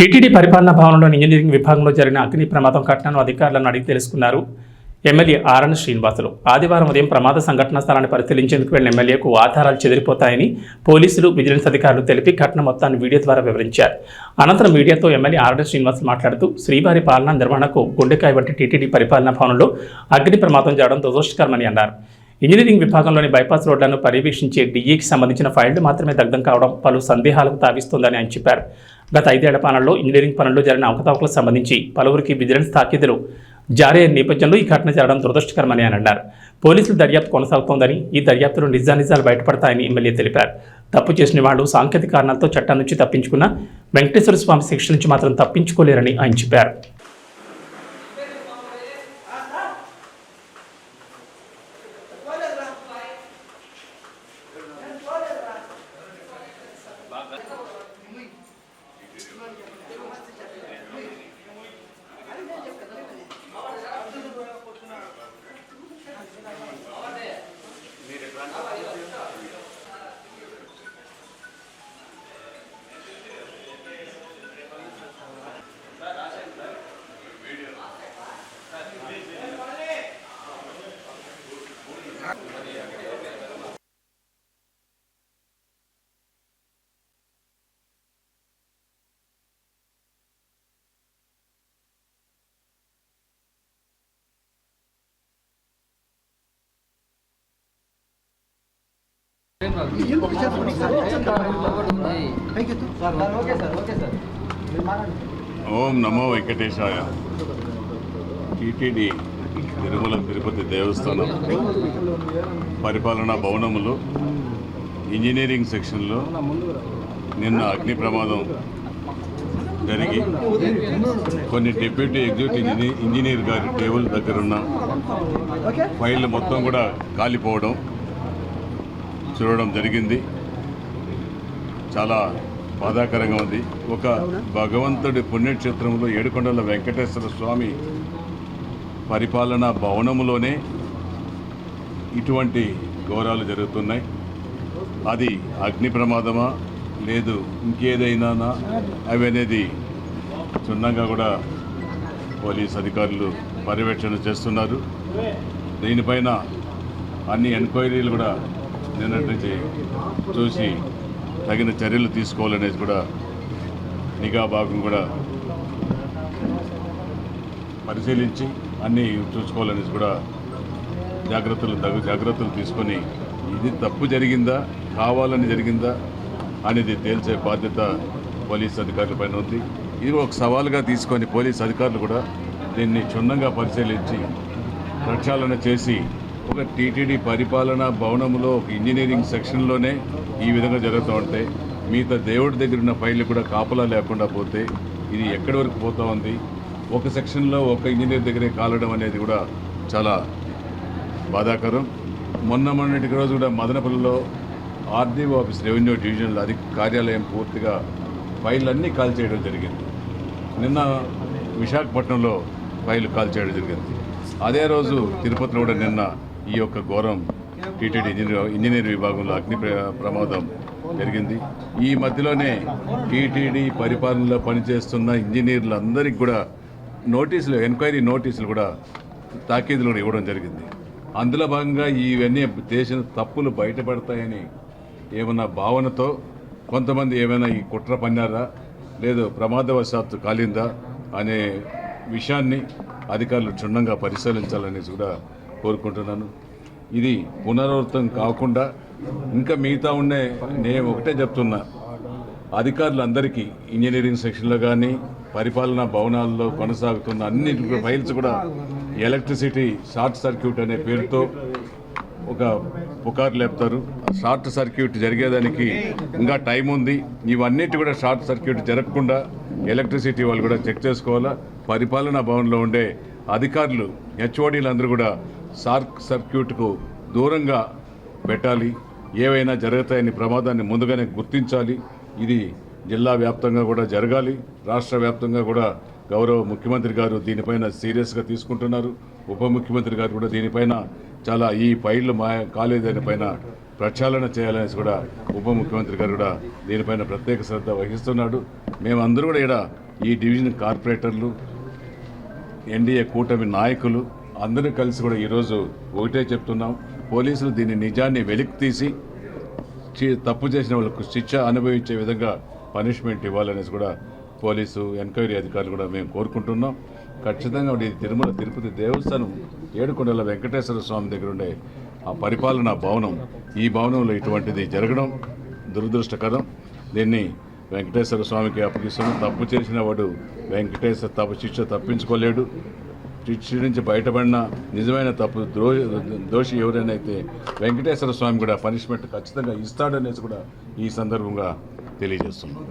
TTD పరిపాలనా భవనంలోని engineering విభాగంలో జరిగిన అగ్ని ప్రమాదం ఘటనను అధికారులను అడిగి తెలుసుకున్నారు ఎమ్మెల్యే ఆర్ఎన్ శ్రీనివాసులు. ఆదివారం ఉదయం ప్రమాద సంఘటన స్థలాన్ని పరిశీలించేందుకు వెళ్ళిన ఎమ్మెల్యేకు ఆధారాలు చెదిరిపోతాయని పోలీసులు విజిలెన్స్ అధికారులు తెలిపి ఘటన మొత్తాన్ని వీడియో ద్వారా వివరించారు. అనంతరం మీడియాతో ఎమ్మెల్యే ఆర్ఎన్ శ్రీనివాసులు మాట్లాడుతూ శ్రీవారి పాలనా నిర్వహణకు గుండెకాయ వంటి టీటీడీ పరిపాలనా భవనంలో అగ్ని ప్రమాదం జరగడం దురదృష్టకరమని అన్నారు. ఇంజనీరింగ్ విభాగంలోని బైపాస్ రోడ్లను పర్యవేక్షించే డీఈకి సంబంధించిన ఫైళ్ళు మాత్రమే దగ్ధం కావడం పలు సందేహాలకు తావిస్తోందని ఆయన చెప్పారు. గత ఐదేళ్ళ పాలనలో ఇంజనీరింగ్ పనుల్లో జరిగిన అవకతవకలకు సంబంధించి పలువురికి విజిలెన్స్ తాకీదులు జారీ అయిన నేపథ్యంలో ఈ ఘటన జరగడం దురదృష్టకరమని ఆయన అన్నారు. పోలీసులు దర్యాప్తు కొనసాగుతోందని ఈ దర్యాప్తులో నిజానిజాలు బయటపడతాయని ఎమ్మెల్యే తెలిపారు. తప్పు చేసిన వాళ్ళు సాంకేతిక కారణాలతో చట్టం నుంచి తప్పించుకున్న వెంకటేశ్వర స్వామి శిక్ష నుంచి మాత్రం తప్పించుకోలేరని ఆయన చెప్పారు. ఓం నమో వెంకటేశాయ. టీటీడీ తిరుమల తిరుపతి దేవస్థానం పరిపాలనా భవనములు ఇంజనీరింగ్ సెక్షన్లో నిన్న అగ్ని ప్రమాదం జరిగి కొన్ని డిప్యూటీ ఎగ్జిక్యూటివ్ ఇంజనీర్ గారి టేబుల్ దగ్గర ఉన్న ఫైళ్ళు మొత్తం కూడా కాలిపోవడం చూడడం జరిగింది. చాలా బాధాకరంగా ఉంది. ఒక భగవంతుడి పుణ్యక్షేత్రంలో ఏడుకొండల వెంకటేశ్వర స్వామి పరిపాలనా భవనములోనే ఇటువంటి ఘోరాలు జరుగుతున్నాయి. అది అగ్ని ప్రమాదమా? లేదు ఇంకేదైనానా? అవి అనేది క్షుణ్ణంగా కూడా పోలీస్ అధికారులు పర్యవేక్షణ చేస్తున్నారు. దీనిపైన అన్ని ఎంక్వైరీలు కూడా నిన్నటి నుంచి చూసి తగిన చర్యలు తీసుకోవాలనేది కూడా నిఘా భాగం కూడా పరిశీలించి అన్నీ చూసుకోవాలనేది కూడా జాగ్రత్తలు తగు జాగ్రత్తలు తీసుకొని ఇది తప్పు జరిగిందా కావాలని జరిగిందా అనేది తేల్చే బాధ్యత పోలీస్ అధికారుల పైన ఉంది. ఇది ఒక సవాలుగా తీసుకొని పోలీస్ అధికారులు కూడా దీన్ని క్షుణ్ణంగా పరిశీలించి ప్రక్షాళన చేసి ఒక టీటీడీ పరిపాలనా భవనంలో ఒక ఇంజనీరింగ్ సెక్షన్లోనే ఈ విధంగా జరుగుతూ ఉంటే మిగతా దేవుడి దగ్గర ఉన్న ఫైళ్ళు కూడా కాపలా లేకుండా పోతే ఇది ఎక్కడి వరకు పోతూ ఉంది? ఒక సెక్షన్లో ఒక ఇంజనీర్ దగ్గరే కాలడం అనేది కూడా చాలా బాధాకరం. మొన్న మొన్నటి రోజు కూడా మదనపల్లిలో ఆర్డీఓ ఆఫీస్ రెవెన్యూ డివిజన్లో అది కార్యాలయం పూర్తిగా ఫైళ్ళన్నీ కాల్ చేయడం జరిగింది. నిన్న విశాఖపట్నంలో ఫైల్ కాల్ చేయడం జరిగింది. అదే రోజు తిరుపతిలో కూడా నిన్న ఈ యొక్క ఘోరం టీటీడీ ఇంజనీర్ ఇంజనీర్ విభాగంలో అగ్ని ప్రమాదం జరిగింది. ఈ మధ్యలోనే టీటీడీ పరిపాలనలో పనిచేస్తున్న ఇంజనీర్లందరికీ కూడా నోటీసులు ఎంక్వైరీ నోటీసులు కూడా తాకీదులు కూడా ఇవ్వడం జరిగింది. అందులో భాగంగా ఇవన్నీ చేసిన తప్పులు బయటపడతాయని ఏమన్నా భావనతో కొంతమంది ఏమైనా ఈ కుట్ర పన్నారా లేదు ప్రమాదవశాత్తు కాలిందా అనే విషయాన్ని అధికారులు క్షుణ్ణంగా పరిశీలించాలనేసి కూడా కోరుకుంటున్నాను. ఇది పునరావృతం కాకుండా ఇంకా మిగతా ఉండే నేను ఒకటే చెప్తున్నా. అధికారులందరికీ ఇంజనీరింగ్ సెక్షన్లో కానీ పరిపాలనా భవనాల్లో కొనసాగుతున్న అన్ని ఫైల్స్ కూడా ఎలక్ట్రిసిటీ షార్ట్ సర్క్యూట్ అనే పేరుతో ఒక పుకారు లేపుతారు. షార్ట్ సర్క్యూట్ జరిగేదానికి ఇంకా టైం ఉంది. ఇవన్నిటి కూడా షార్ట్ సర్క్యూట్ జరగకుండా ఎలక్ట్రిసిటీ వాళ్ళు కూడా చెక్ చేసుకోవాలా. పరిపాలనా భవన్లో ఉండే అధికారులు హెచ్ఓడీలు అందరూ కూడా షార్క్ సర్క్యూట్కు దూరంగా పెట్టాలి. ఏవైనా జరుగుతాయని ప్రమాదాన్ని ముందుగానే గుర్తించాలి. ఇది జిల్లా వ్యాప్తంగా కూడా జరగాలి. రాష్ట్ర వ్యాప్తంగా కూడా గౌరవ ముఖ్యమంత్రి గారు దీనిపైన సీరియస్గా తీసుకుంటున్నారు. ఉప ముఖ్యమంత్రి గారు కూడా దీనిపైన చాలా ఈ ఫైళ్ళు మా కాలేదానిపైన ప్రక్షాళన చేయాలనేసి కూడా ఉప ముఖ్యమంత్రి గారు కూడా దీనిపైన ప్రత్యేక శ్రద్ధ వహిస్తున్నాడు. మేమందరూ కూడా ఇక్కడ ఈ డివిజన్ కార్పొరేటర్లు ఎన్డీఏ కూటమి నాయకులు అందరూ కలిసి కూడా ఈరోజు ఒకటే చెప్తున్నాం. పోలీసులు దీని నిజాన్ని వెలికి తీసి తప్పు చేసిన వాళ్ళకు శిక్ష అనుభవించే విధంగా పనిష్మెంట్ ఇవ్వాలనేసి కూడా పోలీసు ఎంక్వైరీ అధికారులు కూడా మేము కోరుకుంటున్నాం. ఖచ్చితంగా ఇది తిరుమల తిరుపతి దేవస్థానం ఏడుకొండల వెంకటేశ్వర స్వామి దగ్గర ఉండే ఆ పరిపాలనా భవనం. ఈ భవనంలో ఇటువంటిది జరగడం దురదృష్టకరం. దీన్ని వెంకటేశ్వర స్వామికి అప్పగిస్తున్నాం. తప్పు చేసిన వాడు వెంకటేశ్వర తప్పు శిక్ష తప్పించుకోలేడు. శిక్ష నుంచి బయటపడిన నిజమైన తప్పు ద్రో దోషి ఎవరైనా అయితే వెంకటేశ్వర స్వామి కూడా పనిష్మెంట్ ఖచ్చితంగా ఇస్తాడనేసి కూడా ఈ సందర్భంగా తెలియజేస్తున్నాం.